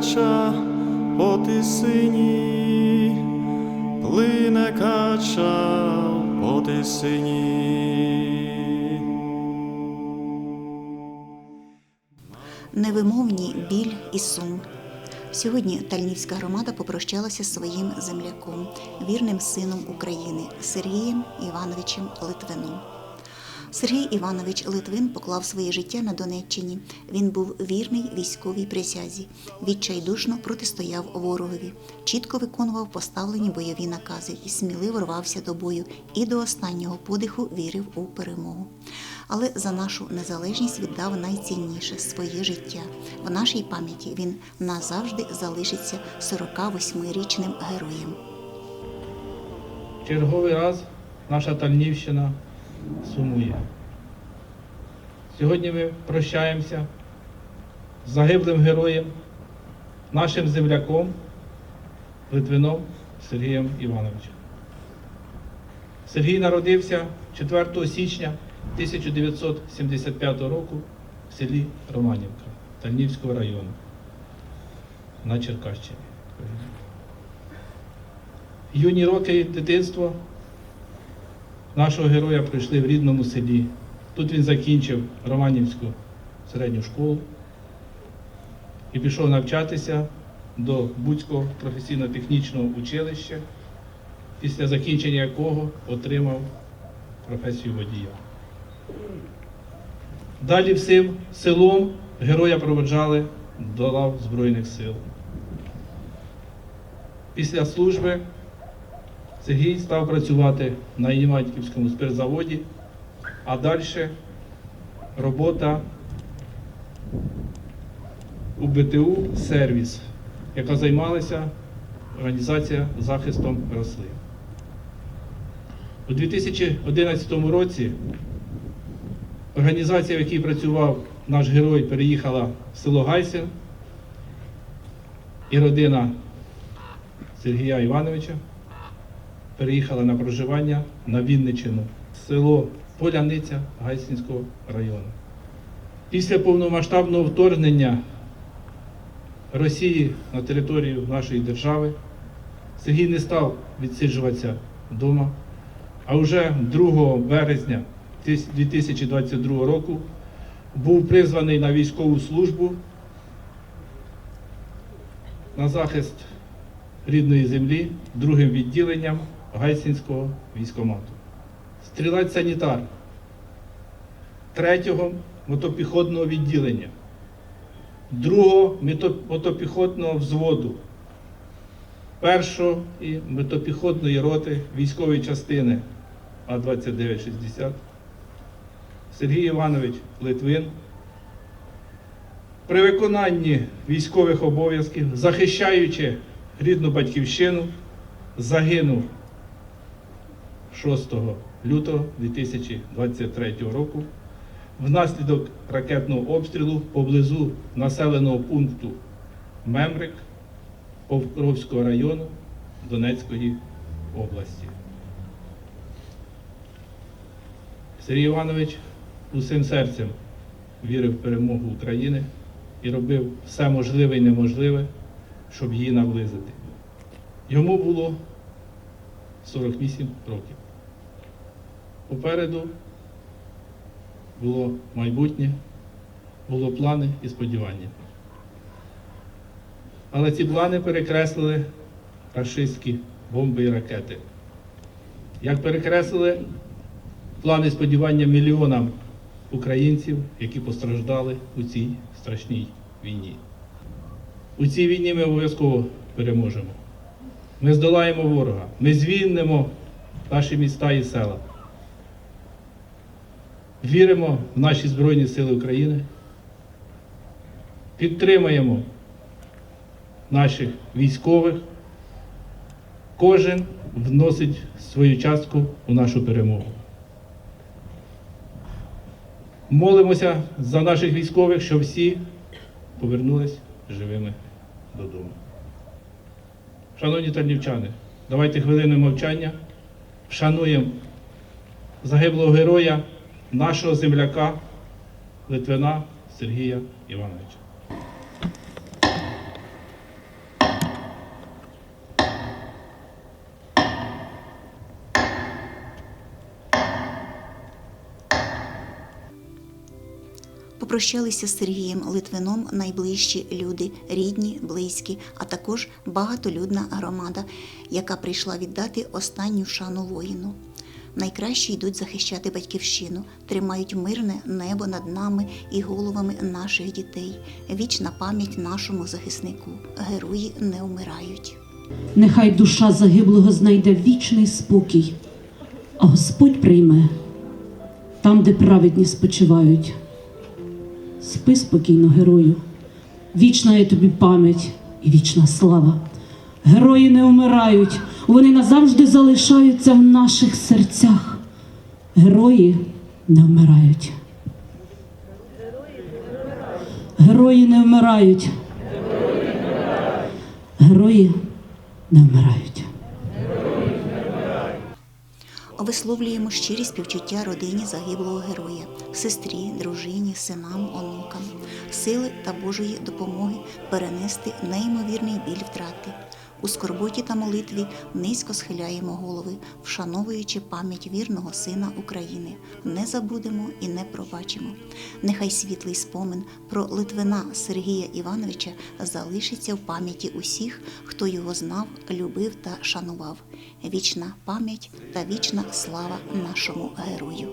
кача по тисині, плине кача по тисині. Невимовні біль і сум. Сьогодні Тальнівська громада попрощалася з своїм земляком, вірним сином України Сергієм Івановичем Литвином. Сергій Іванович Литвин поклав своє життя на Донеччині. Він був вірний військовій присязі, відчайдушно протистояв ворогові, чітко виконував поставлені бойові накази і сміливо рвався до бою і до останнього подиху вірив у перемогу. Але за нашу незалежність віддав найцінніше своє життя. В нашій пам'яті він назавжди залишиться 48-річним героєм. Черговий раз наша Тальнівщина сумує. Сьогодні ми прощаємося з загиблим героєм, нашим земляком, Литвином Сергієм Івановичем. Сергій народився 4 січня 1975 року в селі Романівка Тальнівського району на Черкащині. Юні роки і дитинство нашого героя пройшли в рідному селі. Тут він закінчив Романівську середню школу і пішов навчатися до Буцького професійно-технічного училища, після закінчення якого отримав професію водія. Далі всім селом героя проводжали до лав Збройних сил. Після служби Сергій став працювати на Єніматьківському спиртзаводі, а далі робота у БТУ сервіс, яка займалася організація захистом рослин. У 2011 році організація, в якій працював наш герой, переїхала в село Гайсин, і родина Сергія Івановича переїхала на проживання на Вінниччину, село Поляниця Гайсинського району. Після повномасштабного вторгнення Росії на територію нашої держави Сергій не став відсиджуватися вдома, а вже 2 березня 2022 року був призваний на військову службу на захист рідної землі другим відділенням Гайсинського військомату. Стрілець-санітар 3-го мотопіхотного відділення, 2-го мотопіхотного взводу, 1-ї мотопіхотної роти військової частини А2960, Сергій Іванович Литвин. При виконанні військових обов'язків, захищаючи рідну батьківщину, загинув 6 лютого 2023 року внаслідок ракетного обстрілу поблизу населеного пункту Мемрик Покровського району Донецької області. Сергій Іванович усім серцем вірив в перемогу України і робив все можливе і неможливе, щоб її наблизити. Йому було 48 років. Попереду було майбутнє, було плани і сподівання. Але ці плани перекреслили рашистські бомби і ракети. Як перекреслили плани сподівання мільйонам українців, які постраждали у цій страшній війні. У цій війні ми обов'язково переможемо. Ми здолаємо ворога, ми звільнимо наші міста і села. Віримо в наші Збройні Сили України, підтримаємо наших військових. Кожен вносить свою частку у нашу перемогу. Молимося за наших військових, щоб всі повернулись живими додому. Шановні тарнівчани, давайте хвилину мовчання. Вшануємо загиблого героя, нашого земляка Литвина Сергія Івановича. Попрощалися з Сергієм Литвином найближчі люди, рідні, близькі, а також багатолюдна громада, яка прийшла віддати останню шану воїну. Найкращі йдуть захищати батьківщину, тримають мирне небо над нами і головами наших дітей. Вічна пам'ять нашому захиснику. Герої не вмирають. Нехай душа загиблого знайде вічний спокій, а Господь прийме там, де праведні спочивають. Спи спокійно, герою, вічна є тобі пам'ять і вічна слава. Герої не вмирають, вони назавжди залишаються в наших серцях. Герої не вмирають. Герої не вмирають. Герої не вмирають. Висловлюємо щирі співчуття родині загиблого героя, сестрі, дружині, синам, онукам, сили та Божої допомоги перенести неймовірний біль втрати. У скорботі та молитві низько схиляємо голови, вшановуючи пам'ять вірного сина України. Не забудемо і не пробачимо. Нехай світлий спомин про Литвина Сергія Івановича залишиться в пам'яті усіх, хто його знав, любив та шанував. Вічна пам'ять та вічна слава нашому герою.